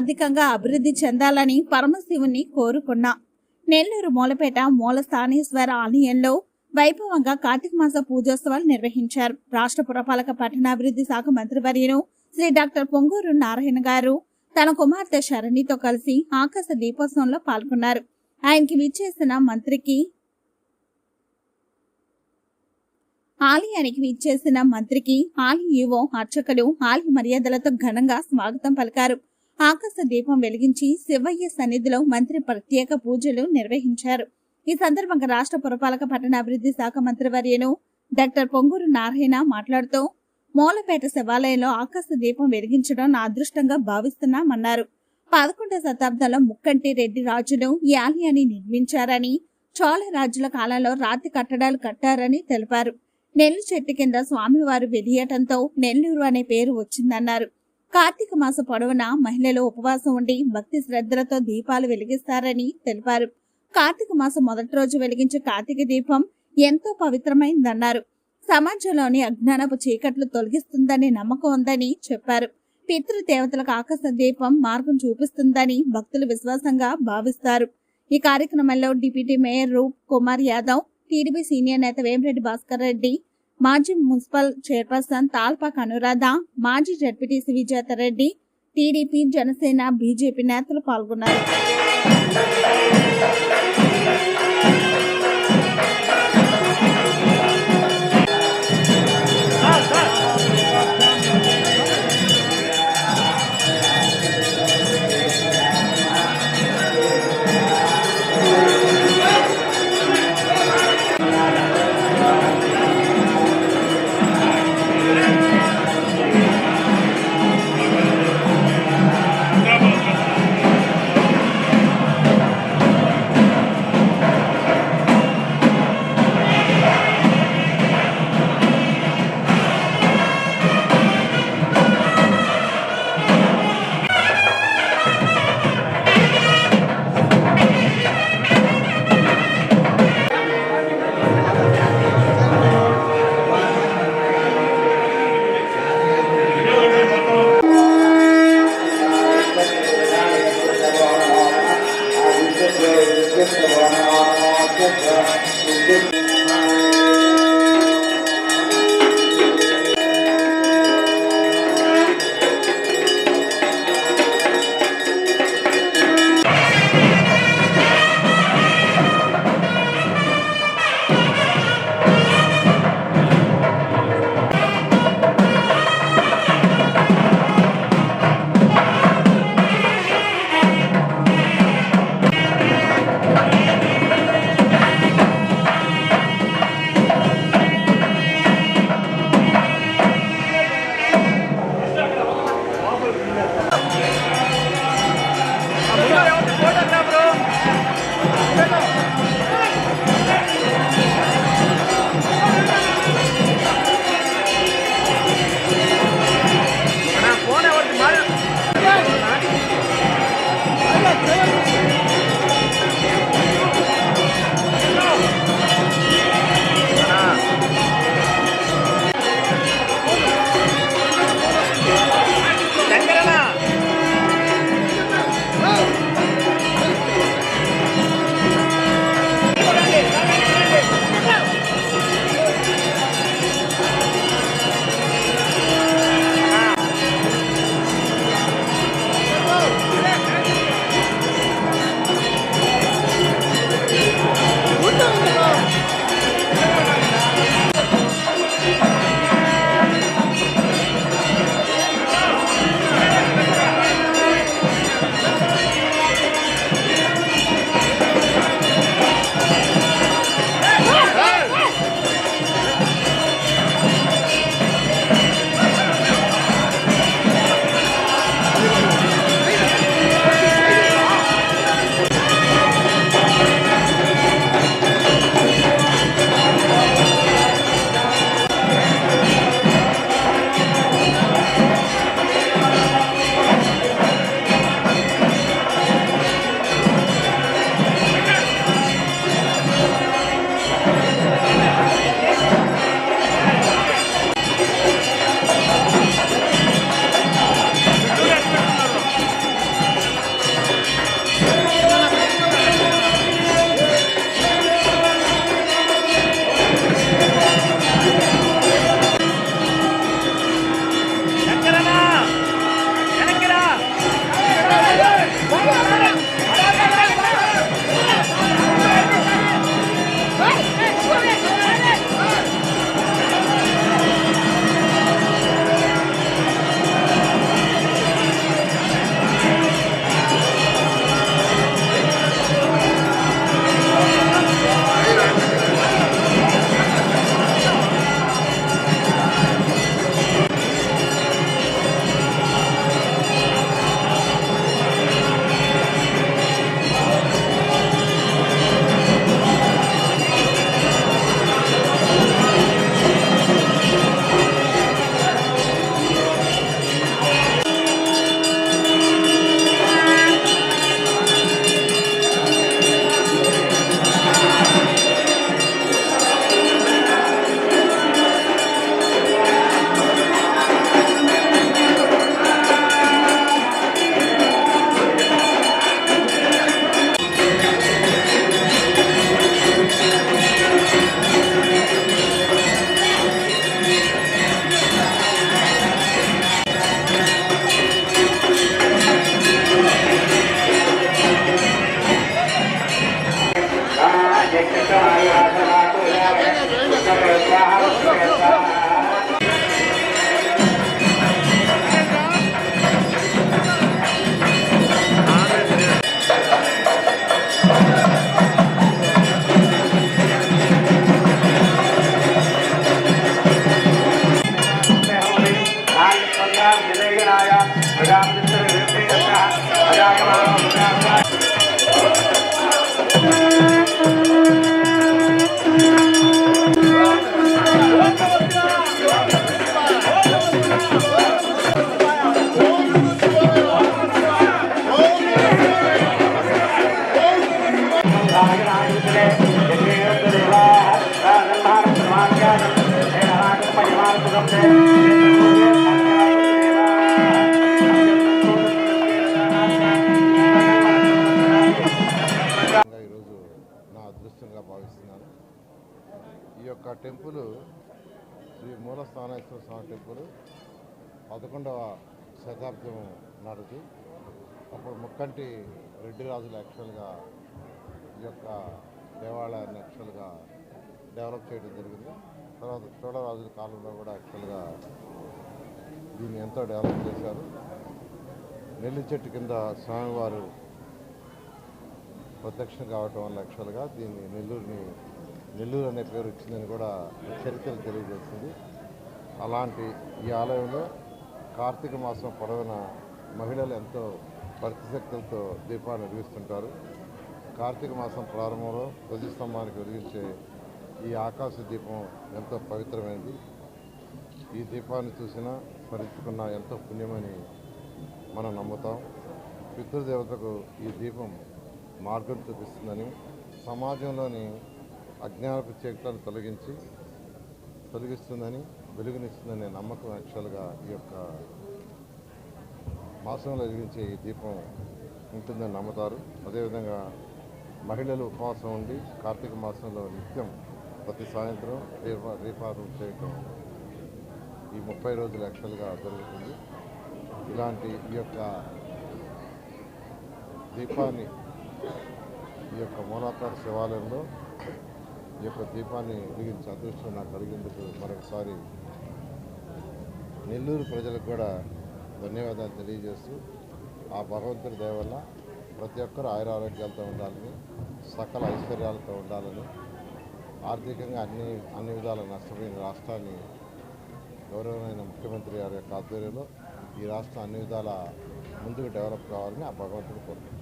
ఆర్థికంగా అభివృద్ధి చెందాలని పరమశివుని కోరుకున్నా. నెల్లూరు మూలపేట మూల స్థానేశ్వర ఆలయంలో వైభవంగా కార్తీక మాస పూజోత్సవాలు నిర్వహించారు. రాష్ట్ర పురపాలక పట్టణాభివృద్ధి శాఖ మంత్రివర్యును శ్రీ డాక్టర్ పొంగూరు నారాయణ గారు తన కుమార్తె శరణితో కలిసి ఆకాశ దీపోత్సవంలో పాల్గొన్నారు. ఆయనకి విచ్చేసిన మంత్రికి ఆలయానికి విచ్చేసిన మంత్రికి ఆలయ ఈవో అర్చకులు ఆలయ మర్యాదలతో ఘనంగా స్వాగతం పలికారు. ఆకాశ దీపం వెలిగించి శివయ్య సన్నిధిలో మంత్రి ప్రత్యేక పూజలు నిర్వహించారు. ఈ సందర్భంగా రాష్ట్ర పురపాలక పట్టణాభివృద్ధి శాఖ మంత్రివర్యను డాక్టర్ పొంగూరు నారాయణ మాట్లాడుతూ మూలపేట శివాలయంలో ఆకాశ దీపం వెలిగించడం నా అదృష్టంగా భావిస్తున్నామన్నారు. పదకొండవ శతాబ్దంలో ముక్కంటి రెడ్డి రాజులు ఈ ఆలయాన్ని నిర్మించారని చోళ రాజుల కాలంలో రాతి కట్టడాలు కట్టారని తెలిపారు. నెల్లు చెట్టు కింద స్వామివారు వెలియటంతో నెల్లూరు అనే పేరు వచ్చిందన్నారు. కార్తీక మాస పొడవునా మహిళలు ఉపవాసం ఉండి భక్తి శ్రద్ధలతో దీపాలు వెలిగిస్తారని తెలిపారు. కార్తీక మాసం మొదటి రోజు వెలిగించే కార్తీక దీపం ఎంతో పవిత్రమైందన్నారు. సమాజంలోని అజ్ఞానపు చీకట్లు తొలగిస్తుందని నమ్మకం ఉందని చెప్పారు. పితృదేవతలకు ఆకాశ దీపం మార్గం చూపిస్తుందని భక్తులు విశ్వాసంగా భావిస్తారు. ఈ కార్యక్రమంలో deputy mayor Roop Kumar Yadav TDP senior నేత వేమిరెడ్డి భాస్కర్ రెడ్డి మాజీ మున్సిపల్ చైర్పర్సన్ తాల్పాక్ అనురాధ మాజీ జడ్పీటీసీ విజేత రెడ్డి టీడీపీ జనసేన బీజేపీ నేతలు పాల్గొన్నారు. Thank you. Sthaneshwara Swamy temple పదకొండవ శతాబ్దం నాటిది అప్పుడు ముక్కంటి రెడ్డి రాజులు యాక్చువల్గా ఈ యొక్క దేవాలయాన్ని యాక్చువల్గా డెవలప్ చేయడం జరిగింది. తర్వాత చోళరాజుల కాలంలో కూడా యాక్చువల్గా దీన్ని ఎంతో డెవలప్ చేశారు. నెల్లి చెట్టు కింద స్వామివారు ప్రత్యక్షం కావటం వల్ల యాక్చువల్గా దీన్ని నెల్లూరుని నెల్లూరు అనే పేరు వచ్చిందని కూడా చరిత్ర తెలియజేస్తుంది. అలాంటి ఈ ఆలయంలో కార్తీక మాసం పొడవున మహిళలు ఎంతో భక్తిశక్తులతో దీపాన్ని వెలిగిస్తుంటారు. కార్తీక మాసం ప్రారంభంలో ధ్వజస్తంభానికి వెలిగించే ఈ ఆకాశ దీపం ఎంతో పవిత్రమైనది ఈ దీపాన్ని చూసినా స్మరించుకున్న ఎంతో పుణ్యమని మనం నమ్ముతాం. పితృదేవతకు ఈ దీపం మార్గం చూపిస్తుందని సమాజంలోని అజ్ఞానపు చీకట్లను తొలగించి తొలగిస్తుందని వెలుగునిస్తుందనే నమ్మకం యాక్చువల్గా ఈ యొక్క మాసంలో వెలిగించే ఈ దీపం ఉంటుందని నమ్ముతారు. అదేవిధంగా మహిళలు ఉపవాసం ఉండి కార్తీక మాసంలో నిత్యం ప్రతి సాయంత్రం దీప దీపారం చేయటం ఈ ముప్పై రోజులు యాక్చువల్గా జరుగుతుంది. ఇలాంటి ఈ యొక్క దీపాన్ని ఈ యొక్క మూలాకార శివాలయంలో ఈ యొక్క దీపాన్ని వెలిగించే అదృష్టం నాకు కలిగేందుకు మరొకసారి నెల్లూరు ప్రజలకు కూడా ధన్యవాదాలు తెలియజేస్తూ ఆ భగవంతుడి దేవల్ల వల్ల ప్రతి ఒక్కరూ ఆయురారోగ్యాలతో ఉండాలని సకల ఐశ్వర్యాలతో ఉండాలని ఆర్థికంగా అన్ని అన్ని విధాల నష్టపోయిన రాష్ట్రాన్ని గౌరవమైన ముఖ్యమంత్రి గారి యొక్క ఆధ్వర్యంలో ఈ రాష్ట్రం అన్ని విధాల ముందుకు డెవలప్ కావాలని ఆ భగవంతుడు కోరుకుంటున్నాను